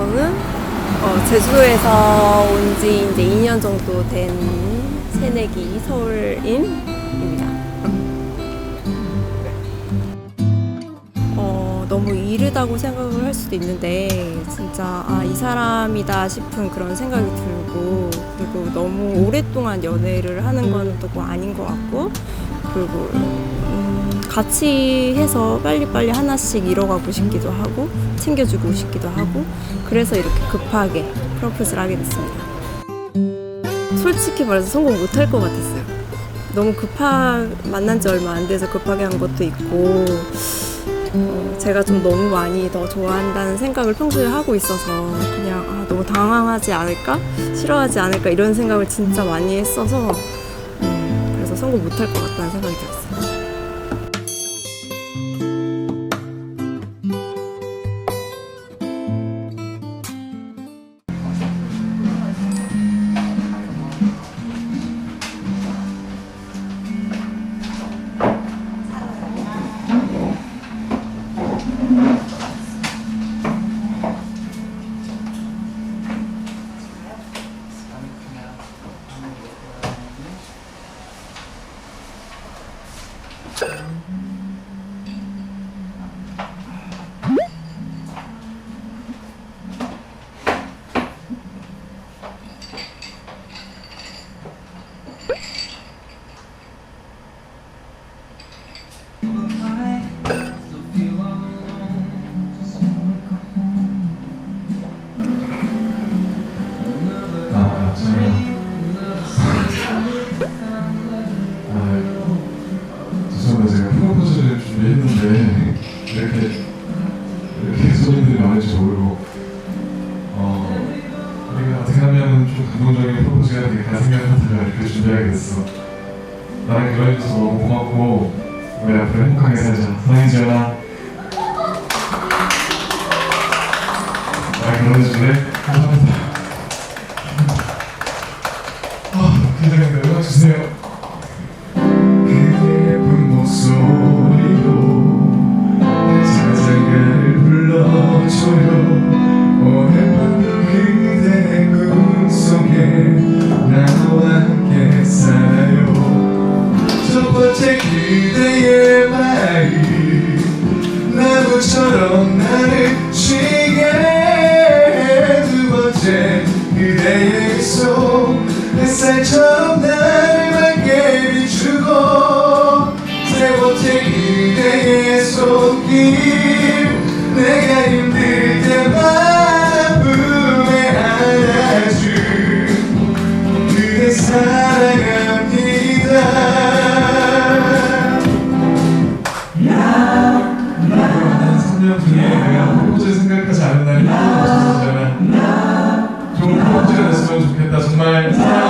저는 어, 제주도에서 온 지 이제 2년 정도 된 새내기 서울인입니다. 어, 너무 이르다고 생각을 할 수도 있는데 진짜 아, 이 사람이다 싶은 그런 생각이 들고 그리고 너무 오랫동안 연애를 하는 건 또 아닌 것 같고 그리고 음, 같이 해서 빨리빨리 하나씩 이뤄가고 싶기도 하고 챙겨주고 싶기도 하고 그래서 이렇게 급하게 프로포즈를 하게 됐습니다. 솔직히 말해서 성공 못할 것 같았어요. 너무 급하 만난 지 얼마 안 돼서 급하게 한 것도 있고 어, 제가 좀 너무 많이 더 좋아한다는 생각을 평소에 하고 있어서 그냥 아, 너무 당황하지 않을까 싫어하지 않을까 이런 생각을 진짜 많이 했어서 음, 그래서 성공 못할 것 같다는 생각이 들었어요. 나랑 결혼해줄래? 감사합니다. 아, 기다려요. 연락 주세요. 그 예쁜 목소리로 자장가를 불러줘요. 오늘 밤도 그대 꿈속에 나와 함께 살아요. 첫 번째 그대의 말이 나무처럼 나를 쉬게 그대의 미소 햇살처럼 나를 맑게 비추고 세 번째 그대의 손길 내가 힘들 때마다 품에 안아줄 그대 사랑합니다. 난 3년 중에 내가 프로포즈 생각하지 않은 날이 하나도 없었잖아 좋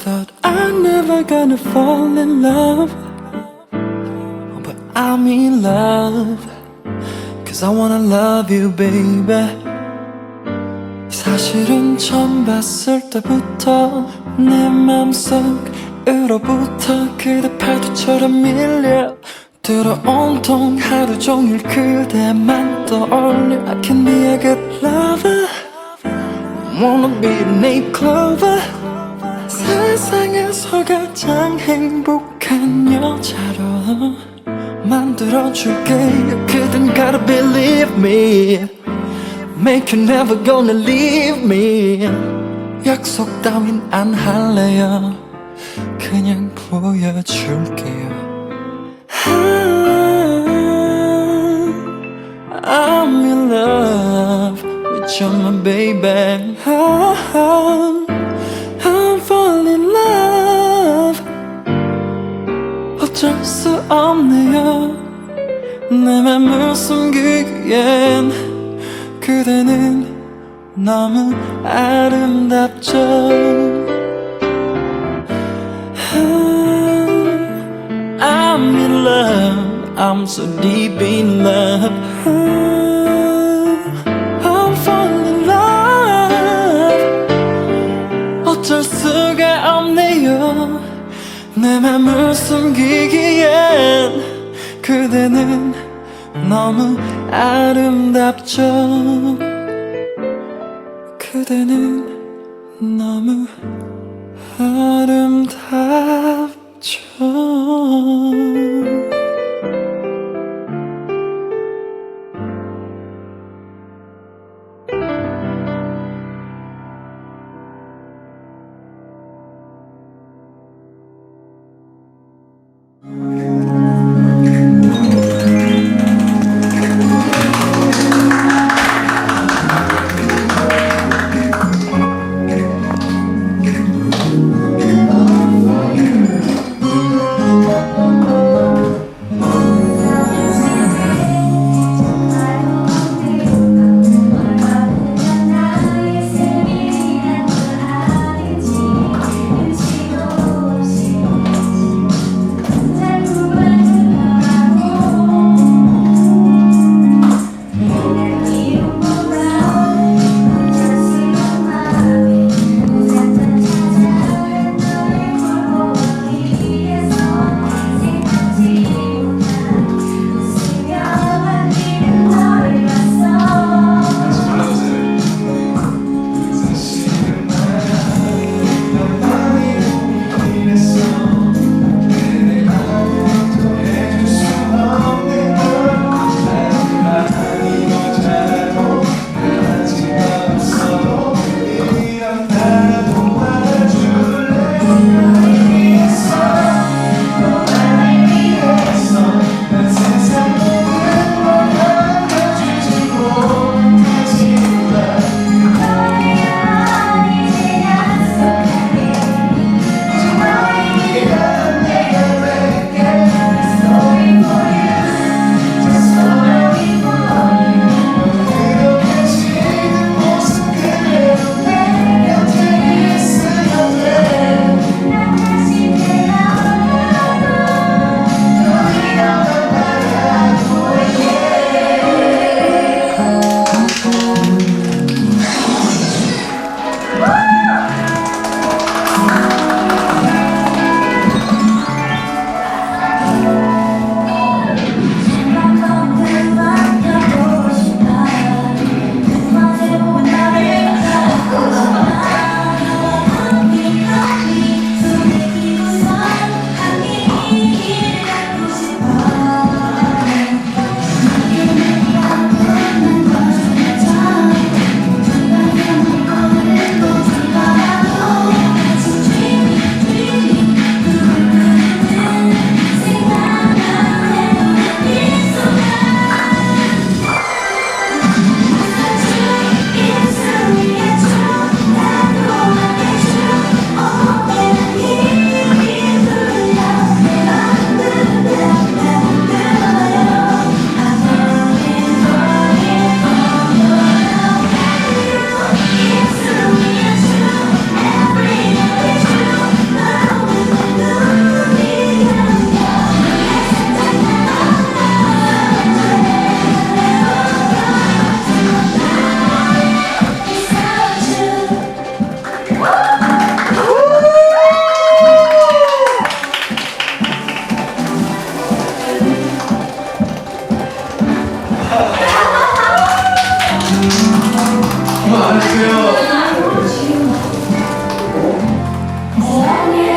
thought I'm never gonna fall in love But I'm in love Cause I wanna love you baby 사실은 처음 봤을 때부터 내 맘속으로부터 그대 파도처럼 밀려 들어 온통 하루 종일 그대만 떠올려 I can be a good lover Wanna be a name clover 세상에서 가장 행복한 여자로 만들어줄게요 그댄 gotta believe me Make you never gonna leave me 약속 따윈 안 할래요 그냥 보여줄게요 I'm in love with you my baby 그대는 너무 아름답죠 I'm in love I'm so deep in love I'm falling in love 어쩔 수가 없네요 내 맘을 숨기기엔 그대는 너무 아름답죠. 그대는 너무 아름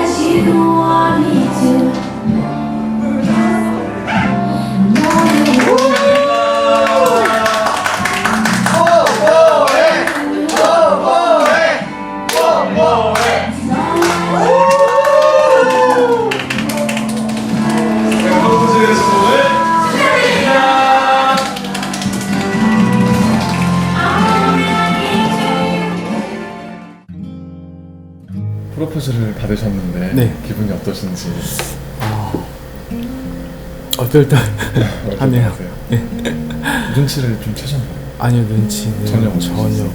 As you want me to. 프로포즈를 받으셨는데 네. 기분이 어떠신지 어떨 하네요. 어떠세요? 눈치를 좀 채셨나요? 아니요 눈치는 전혀? 전혀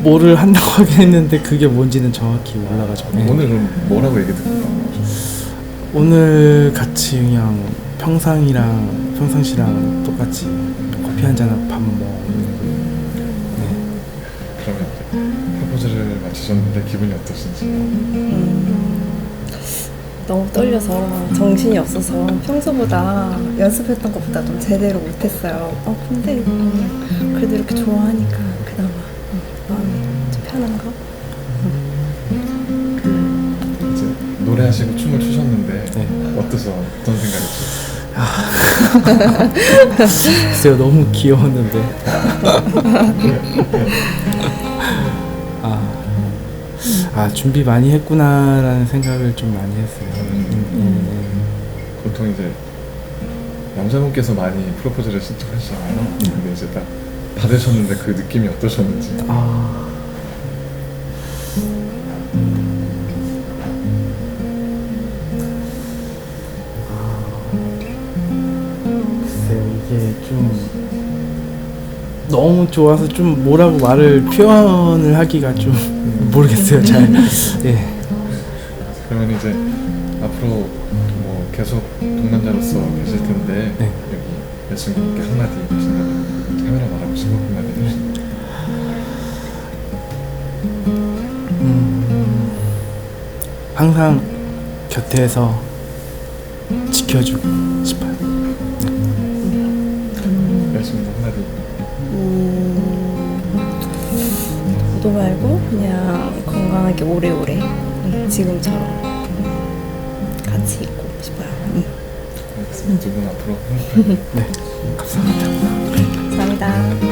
뭐를 한다고 하긴 했는데 그게 뭔지는 정확히 몰라가지고 네. 오늘은 뭐라고 얘기 듣고? 오늘 같이 그냥 평상이랑 평상시랑 똑같이 커피 한 잔 밥 먹는 마치셨는데 기분이 어떠신지 너무 떨려서 정신이 없어서 평소보다 연습했던 것보다 좀 제대로 못했어요. 어 근데 음, 그래도 이렇게 좋아하니까 그나마 음, 마음이 좀 편한 거. 이제 노래하시고 춤을 추셨는데 네. 어떠서 어떤 생각이 드셨어요? 글쎄요 너무 귀여웠는데 아, 아 준비 많이 했구나라는 생각을 좀 많이 했어요. 음, 보통 이제 남자분께서 많이 프로포즈를 신청하시잖아요. 근데 이제 딱 받으셨는데 그 느낌이 어떠셨는지. 아. 글쎄요 이게 좀 너무 좋아서 좀 뭐라고 말을 표현을 하기가 좀 모르겠어요 잘 예. 그러면 이제 앞으로 뭐 계속 동남자로서 계실 텐데 네. 여기 여친분께 한마디 하신다면 카메라 바라보시고 한마디 해주시면 음, 항상 곁에서 지켜주고 싶어요. 여친분 한마디 음, 도 말고 그냥 건강하게 오래오래 응, 지금처럼 같이 있고 싶어요. 음. 응. 알겠습니다. 지금 앞으로 네. 네. 감사합니다. 네. 감사합니다.